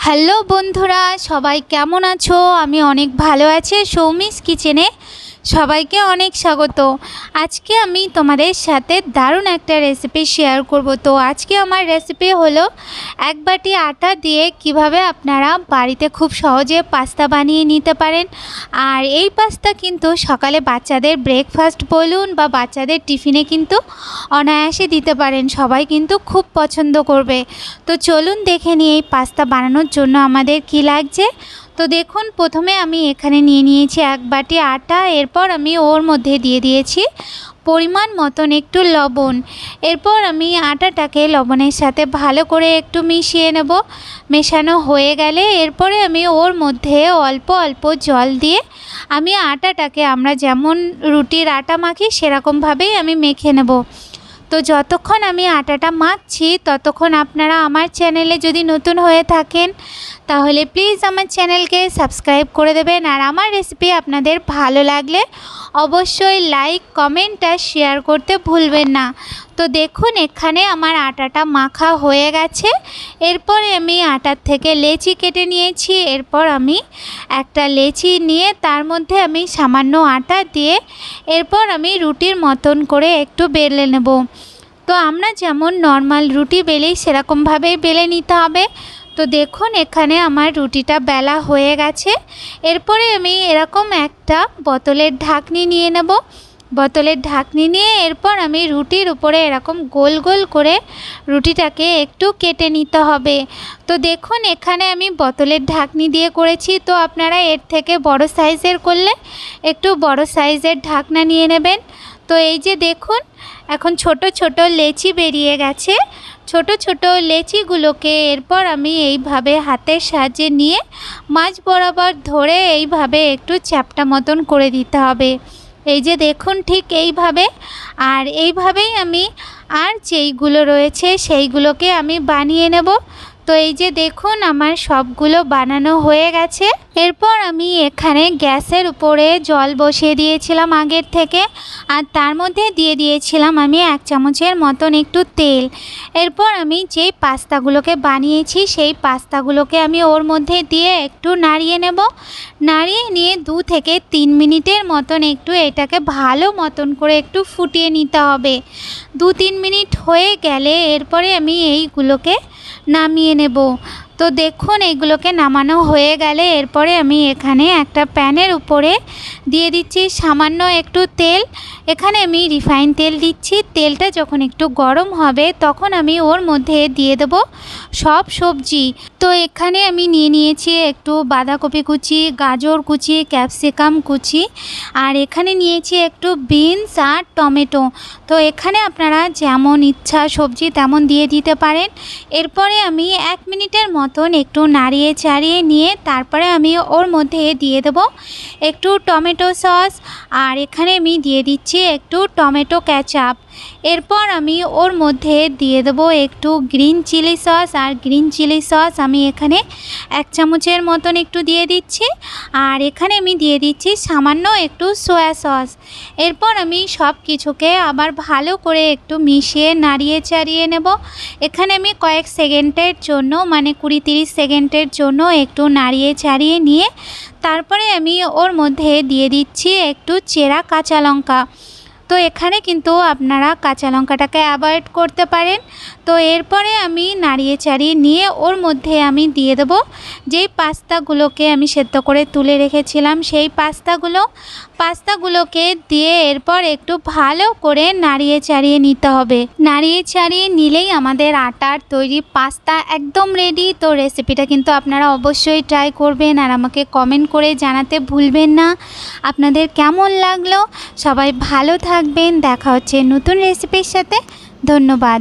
Hello বন্ধুরা সবাই কেমন আছো? আমি অনেক ভালো আছি। সৌমিস কিচেনে সবাইকে অনেক স্বাগত। আজকে আমি তোমাদের সাথে দারুণ একটা রেসিপি শেয়ার করব। তো আজকে আমার রেসিপি হলো এক বাটি আটা দিয়ে কীভাবে আপনারা বাড়িতে খুব সহজে পাস্তা বানিয়ে নিতে পারেন। আর এই পাস্তা কিন্তু সকালে বাচ্চাদের ব্রেকফাস্ট বলুন বা বাচ্চাদের টিফিনে কিন্তু অনায়াসে দিতে পারেন। সবাই কিন্তু খুব পছন্দ করবে। তো চলুন দেখে নিই এই পাস্তা বানানোর জন্য আমাদের কি লাগছে। তো দেখুন, প্রথমে আমি এখানে নিয়ে নিয়েছি এক বাটি আটা, এরপর আমি ওর মধ্যে দিয়ে দিয়েছি পরিমাণ মতন একটু লবণ। এরপর আমি আটাটাকে লবণের সাথে ভালো করে একটু মিশিয়ে নেব। মেশানো হয়ে গেলে এরপরে আমি ওর মধ্যে অল্প অল্প জল দিয়ে আমি আটাটাকে আমরা যেমন রুটির আটা মাখি, সেরকমভাবেই আমি মেখে নেব। তো যতক্ষণ আমি আটাটা মাখছি, ততক্ষণ আপনারা আমার চ্যানেলে যদি নতুন হয়ে থাকেন, তাহলে প্লিজ আমার চ্যানেলকে সাবস্ক্রাইব করে দেবেন আর আমার রেসিপি আপনাদের ভালো লাগলে অবশ্যই লাইক কমেন্ট আর শেয়ার করতে ভুলবেন না। তো দেখুন, এখানে আমার আটাটা মাখা হয়ে গেছে। এরপরে আমি আটার থেকে লেচি কেটে নিয়েছি। এরপর আমি একটা লেচি নিয়ে তার মধ্যে আমি সামান্য আটা দিয়ে এরপর আমি রুটির মতন করে একটু বেলে নেব। তো আমরা যেমন নর্মাল রুটি বেলি সেরকমভাবেই বেলে নিতে হবে। তো দেখুন, এখানে আমার রুটিটা বেলা হয়ে গেছে। এরপরে আমি এরকম একটা বোতলের ঢাকনি নিয়ে নেব। বোতলের ঢাকনি নিয়ে এরপর আমি রুটির উপরে এরকম গোল গোল করে রুটিটাকে একটু কেটে নিতে হবে। তো দেখুন, এখানে আমি বোতলের ঢাকনি দিয়ে করেছি। তো আপনারা এর থেকে বড় সাইজের করলে একটু বড় সাইজের ঢাকনা নিয়ে নেবেন। তো এই যে দেখুন, এখন ছোট ছোট লেচি বেরিয়ে গেছে। ছোট ছোট লেচিগুলোকে এরপর আমি এইভাবে হাতের সাহায্যে নিয়ে মাছ বরাবর ধরে এইভাবে একটু চ্যাপটা মতন করে দিতে হবে। এই যে দেখুন ঠিক এইভাবে। আর এইভাবেই আমি আর যেইগুলো রয়েছে সেইগুলোকে আমি বানিয়ে নেব। তো এই যে দেখুন আমার সবগুলো বানানো হয়ে গেছে। এরপর আমি এখানে গ্যাসের উপরে জল বসিয়ে দিয়েছিলাম আগের থেকে। আর তার মধ্যে দিয়ে দিয়েছিলাম আমি এক চামচের মতন একটু তেল। এরপর আমি যেই পাস্তাগুলোকে বানিয়েছি সেই পাস্তাগুলোকে আমি ওর মধ্যে দিয়ে একটু নাড়িয়ে নেব। নাড়িয়ে নিয়ে দু থেকে তিন মিনিটের মতন একটু এটাকে ভালো মতন করে একটু ফুটিয়ে নিতে হবে। দু তিন মিনিট হয়ে গেলে এরপরে আমি এইগুলোকে নামিয়ে নেব। তো দেখুন, এগুলোকে নামানো হয়ে গেলে এরপরে আমি এখানে একটা প্যানের উপরে দিয়ে দিচ্ছি সামান্য একটু তেল। এখানে আমি রিফাইন তেল দিচ্ছি। তেলটা যখন একটু গরম হবে, তখন আমি ওর মধ্যে দিয়ে দেব সব সবজি। তো এখানে আমি নিয়ে নিয়েছি একটু বাঁধাকপি কুচি, গাজর কুচি, ক্যাপসিকাম কুচি। আর এখানে নিয়েছি একটু বিনস আর টমেটো। তো এখানে আপনারা যেমন ইচ্ছা সবজি তেমন দিয়ে দিতে পারেন। এরপরে আমি এক মিনিটের মতন একটু নাড়িয়ে চাড়িয়ে নিয়ে তারপরে আমি ওর মধ্যে দিয়ে দেব একটু টমেটো সস। আর এখানে আমি দিয়ে দিচ্ছি একটু টমেটো ক্যাচাপ এরপর আমি ওর মধ্যে দিয়ে দেবো একটু গ্রিন চিলি সস আর গ্রিন চিলি সস আমি এখানে এক চামচের মতন একটু দিয়ে দিচ্ছি। আর এখানে আমি দিয়ে দিচ্ছি সামান্য একটু সোয়া সস। এরপর আমি সব কিছুকে আবার ভালো করে একটু মিশিয়ে নাড়িয়ে চাড়িয়ে নেব। এখানে আমি কয়েক সেকেন্ডের জন্য মানে কুড়ি তিরিশ সেকেন্ডের জন্য একটু নাড়িয়ে চাড়িয়ে নিয়ে তারপরে আমি ওর মধ্যে দিয়ে দিচ্ছি একটু চেরা কাঁচা লঙ্কা। তো এখানে কিন্তু আপনারা কাঁচা লঙ্কাটাকে অ্যাভয়েড করতে পারেন। তো এরপরে আমি নাড়িয়ে চাড়িয়ে নিয়ে ওর মধ্যে আমি দিয়ে দেবো। যেই পাস্তাগুলোকে আমি সেদ্ধ করে তুলে রেখেছিলাম, সেই পাস্তাগুলো, পাস্তাগুলোকে দিয়ে এরপর একটু ভালো করে নাড়িয়ে চাড়িয়ে নিতে হবে। নাড়িয়ে চাড়িয়ে নিলেই আমাদের আটার তৈরি পাস্তা একদম রেডি তো রেসিপিটা কিন্তু আপনারা অবশ্যই ট্রাই করবেন আর আমাকে কমেন্ট করে জানাতে ভুলবেন না। আপনাদের কেমন লাগল? সবাই ভালো থাকবেন দেখা হচ্ছে নতুন রেসিপির সাথে। ধন্যবাদ।